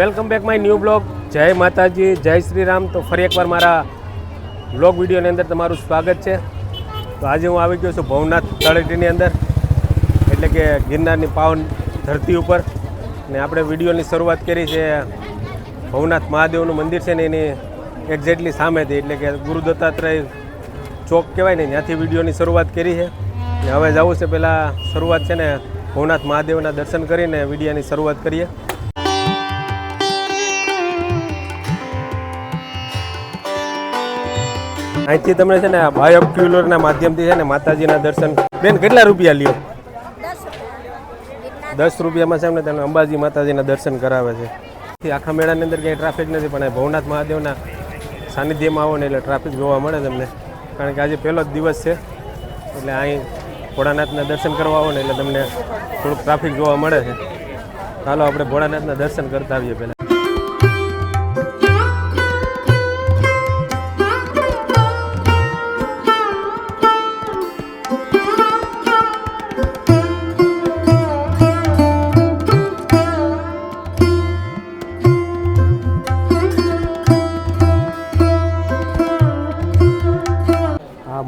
Welcome back my new blog. જય માતાજી, જય શ્રી રામ તો ફરી એકવાર મારા બ્લોગ વિડીયોની અંદર તમારું સ્વાગત છે. તો આજે હું આવી ગયો છું ભવનાથ તળેટીની અંદર, એટલે કે ગિરનારની પાવન ધરતી ઉપર. ને આપણે વિડીયોની શરૂઆત કરી છે ભવનાથ મહાદેવનું મંદિર છે ને એની એક્ઝેક્ટલી સામેથી, એટલે કે ગુરુ દત્તાત્રેય ચોક કહેવાય ને, ત્યાંથી વિડીયોની શરૂઆત કરી છે. ને હવે જવું છે, પહેલાં શરૂઆત છે ને ભવનાથ મહાદેવના દર્શન કરીને વિડીયોની શરૂઆત કરીએ. અહીંથી તમને છે ને બાયોક્યુલરના માધ્યમથી છે ને માતાજીના દર્શન. બેન, કેટલા રૂપિયા લ્યો? દસ રૂપિયામાં છે ને તમને અંબાજી માતાજીના દર્શન કરાવે છે. આખા મેળાની અંદર ક્યાંય ટ્રાફિક નથી, પણ ભવનાથ મહાદેવના સાનિધ્યમાં આવો ને એટલે ટ્રાફિક જોવા મળે તમને. કારણ કે આજે પહેલો જ દિવસ છે, એટલે અહીં ભોળાનાથના દર્શન કરવા આવો ને એટલે તમને થોડુંક ટ્રાફિક જોવા મળે છે. ચાલો આપણે ભોળાનાથના દર્શન કરતા આવીએ પહેલાં.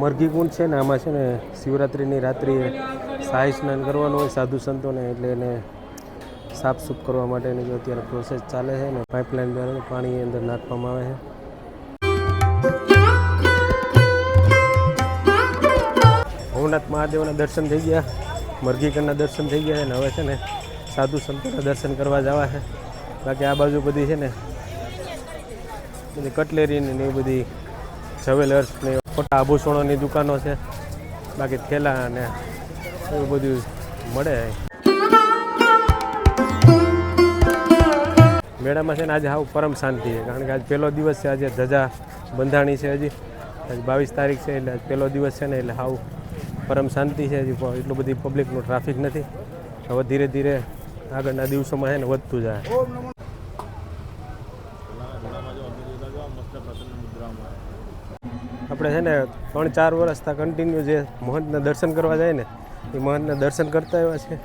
મરઘી કુંડ છે ને, આમાં છે ને શિવરાત્રિની રાત્રિએ શાહી સ્નાન કરવાનું હોય, સાધુ સંતોને, એટલે એને સાફ સૂફ કરવા માટેની જો અત્યારે પ્રોસેસ ચાલે છે ને પાઇપલાઇન દ્વારા પાણી અંદર નાખવામાં આવે છે. ભવનાથ મહાદેવના દર્શન થઈ ગયા મરઘીકરના દર્શન થઈ ગયા છે ને, હવે છે ને સાધુ સંતોના દર્શન કરવા જવા છે. બાકી આ બાજુ બધી છે ને, બધી કટલેરીની ને એ બધી જવેલર્સ ને ખોટા આભૂષણોની દુકાનો છે. બાકી થેલા અને એવું બધું મળે મેળામાં છે ને આજે આવું પરમ શાંતિ છે, કારણ કે આજ પહેલો દિવસ છે, આજે ધજા બંધાણી છે હજી. આજે બાવીસ તારીખ છે, એટલે આજ પહેલો દિવસ છે ને, એટલે આવું પરમ શાંતિ છે હજી. એટલું બધી પબ્લિકનું ટ્રાફિક નથી. હવે ધીરે ધીરે આગળના દિવસોમાં છે ને વધતું જાય. આપણે છે ને ત્રણ ચાર વર્ષથી કન્ટિન્યુ જે મહંતના દર્શન કરવા જાય ને, એ મહંતના દર્શન કરતા આવ્યા છે.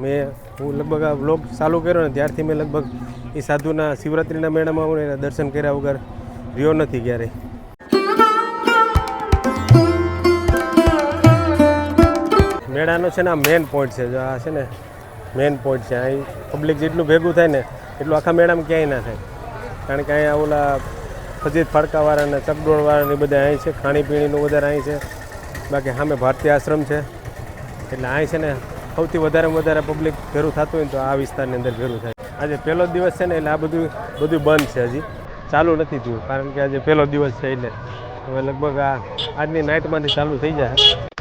મેં, હું લગભગ આ બ્લોગ ચાલુ કર્યો ને, ત્યારથી મેં લગભગ એ સાધુના શિવરાત્રિના મેળામાં આવું ને એના દર્શન કર્યા વગર રહ્યો નથી ક્યારેય. મેળાનો છે ને આ મેન પોઈન્ટ છે, જો આ છે ને મેઇન પોઈન્ટ છે. અહીં પબ્લિક જેટલું ભેગું થાય ને, એટલું આખા મેળામાં ક્યાંય ના થાય. કારણ કે અહીંયા ઓલા ફજીત ફાડકાવાળા અને ચકડોળવાળા ને બધા અહીં છે, ખાણીપીણીનું વધારે અહીં છે. બાકી સામે ભારતીય આશ્રમ છે. એટલે અહીં છે ને સૌથી વધારે વધારે પબ્લિક ભેરું થતું હોય ને તો આ વિસ્તારની અંદર ભેરું થાય. આજે પહેલો દિવસ છે ને એટલે આ બધું બધું બંધ છે હજી. ચાલુ નથી થયું, કારણ કે આજે પહેલો દિવસ છે એટલે હવે લગભગ આ, આજની નાઇટમાંથી ચાલુ થઈ જાય.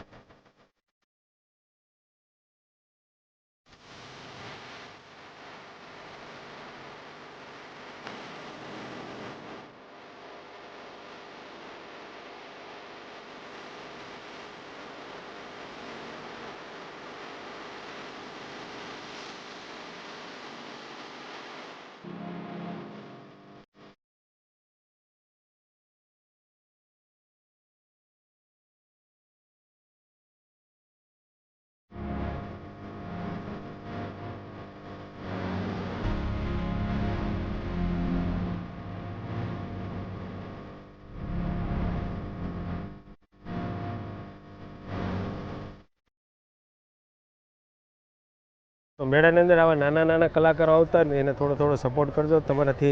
તો મેળાની અંદર આવા નાના નાના કલાકારો આવતા ને એને થોડો થોડો સપોર્ટ કરજો. તમારાથી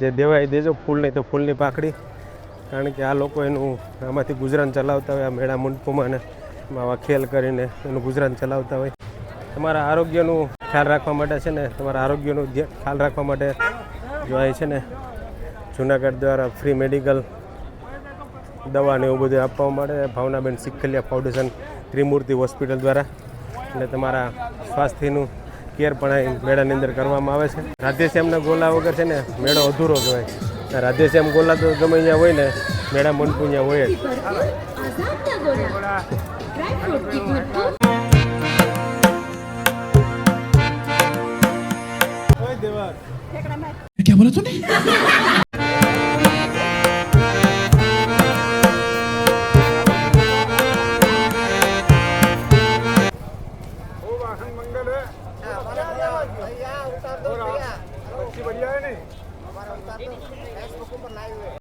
જે દેવાય દેજો ફૂલ નહીં તો ફૂલની પાકડી કારણ કે આ લોકો એનું આમાંથી ગુજરાન ચલાવતા હોય, આ મેળા મંડપોમાં એમાં આવા ખેલ કરીને એનું ગુજરાન ચલાવતા હોય. તમારા આરોગ્યનું ખ્યાલ રાખવા માટે છે ને, તમારા આરોગ્યનું ખ્યાલ રાખવા માટે જો છે ને, જુનાગઢ દ્વારા ફ્રી મેડિકલ દવા ને એવું બધું આપવા માટે ભાવનાબેન સિક્કલિયા ફાઉન્ડેશન ત્રિમૂર્તિ હોસ્પિટલ દ્વારા. એટલે તમારા સ્વાસ્થ્યનું કેર પણ મેળાની અંદર કરવામાં આવે છે. રાધેશ્યામના ગોલા વગર છે ને મેળો અધૂરો કહેવાય. રાધેશ્યામ ગોલા તો ગમે અહીંયા હોય ને, મેળા મનપુ ત્યાં હોય જ. ક્યાં બોલા તું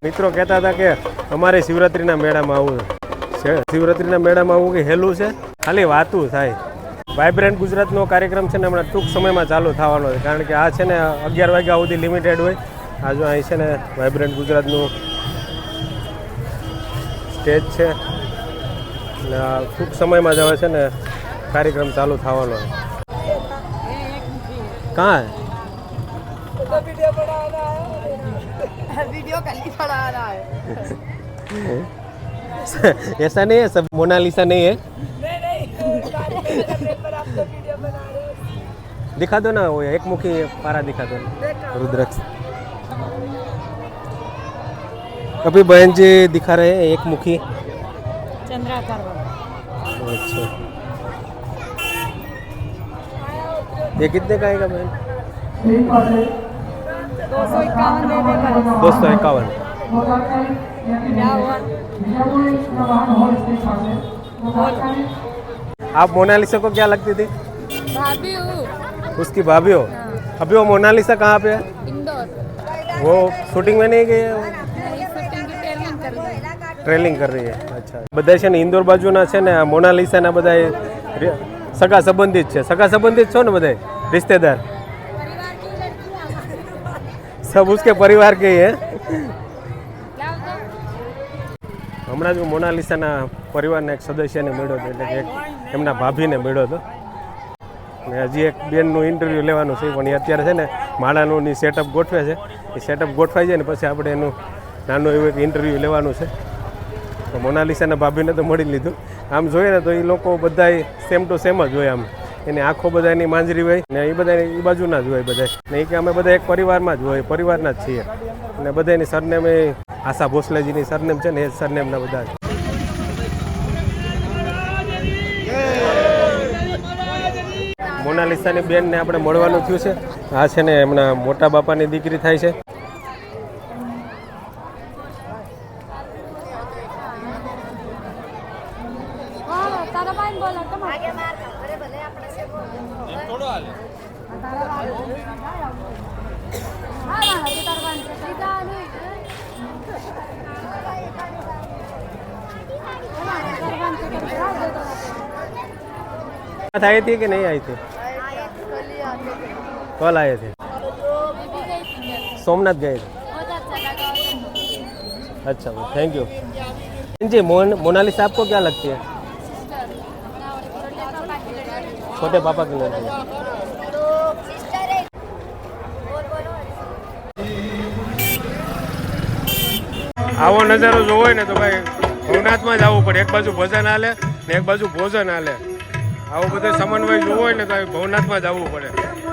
મિત્રો કહેતા હતા કે અમારે શિવરાત્રિના મેળામાં આવવું છે. શિવરાત્રિના મેળામાં આવવું કે હેલું છે? ખાલી વાતું થાય. વાઇબ્રન્ટ ગુજરાતનો કાર્યક્રમ છે ને હમણાં ટૂંક સમયમાં ચાલુ થવાનો છે. કારણ કે આ છે ને અગિયાર વાગ્યા સુધી લિમિટેડ હોય. આ જો અહીં છે ને વાઇબ્રન્ટ ગુજરાતનું સ્ટેજ છે. અને ટૂંક સમયમાં જ હવે છે ને કાર્યક્રમ ચાલુ થવાનો છે. કાં वीडियो कल पड़ा रहा है। ऐसा नहीं है सब मोनालिसा नहीं है। दिखा दो ना वो एक मुखी पारा दिखा दो। रुद्राक्ष। अभी बहन जी दिखा रहे हैं एक मुखी। चंद्राकार अच्छा। ये कितने का आएगा बहन? दो सौ इक्यावन दे दे बस दो सौ इक्यावन क्या हुआ आप मोनालिसा को क्या लगती थी भाभी हूँ उसकी भाभी हो अभी वो मोनालिसा कहाँ पे है इंदौर वो शूटिंग में नहीं गई है वो? नहीं शूटिंग की ट्रेनिंग कर रही है ટ્રેલિંગ કરી રહી છે અચ્છા બધા છે ને ઇન્દોર બાજુના છે ને આ મોનાલિસાના બધા રે- સગા સંબંધિત છે સગા સંબંધિત છો ને બધા રિશ્તેદાર સબ ઉસકે પરિવાર કે હે क्या होता હમણાં જ હું મોનાલિસાના પરિવારના એક સદસ્યને મળ્યો હતો એટલે કે એક એમના ભાભીને મળ્યો હતો ને હજી એક બેનનું ઇન્ટરવ્યૂ લેવાનું છે પણ એ અત્યારે છે ને માળાનું ની સેટઅપ ગોઠવે છે એ સેટઅપ ગોઠવાઈ જાય ને પછી આપણે એનું નાનું એવું એક ઇન્ટરવ્યૂ લેવાનું છે તો મોનાલિસાના ભાભીને તો મળી લીધું આમ જોઈએ ને તો એ લોકો બધા સેમ ટુ સેમ જ હોય આમ એની આંખો બધાની માંજરી હોય ને એ બધા એ બાજુના જ હોય બધા ને એ કે અમે બધા એક પરિવારમાં જ હોય, પરિવારના જ છીએ. અને બધાની સરનેમ એ આશા ભોસલેજીની સરનેમ છે ને એ સરનેમના બધા જ. મોનાલિસાની બેનને આપણે મળવાનું થયું છે. આ છે ને એમના મોટા બાપાની દીકરી થાય છે. તારા બોલો તમારે बात आई थी कि नहीं आई थी कल आए थे सोमनाथ गए थे अच्छा थैंक यू जी मोन मोनालिसा आपको क्या लगती है छोटे पापा की लगती है આવો નજારો જોવો હોય ને તો ભાઈ ભવનાથમાં જ આવવું પડે એક બાજુ ભજન હાલે ને એક બાજુ ભોજન હાલે આવો બધો સમન્વય જોવો હોય ને તો આ ભવનાથમાં જ આવવું પડે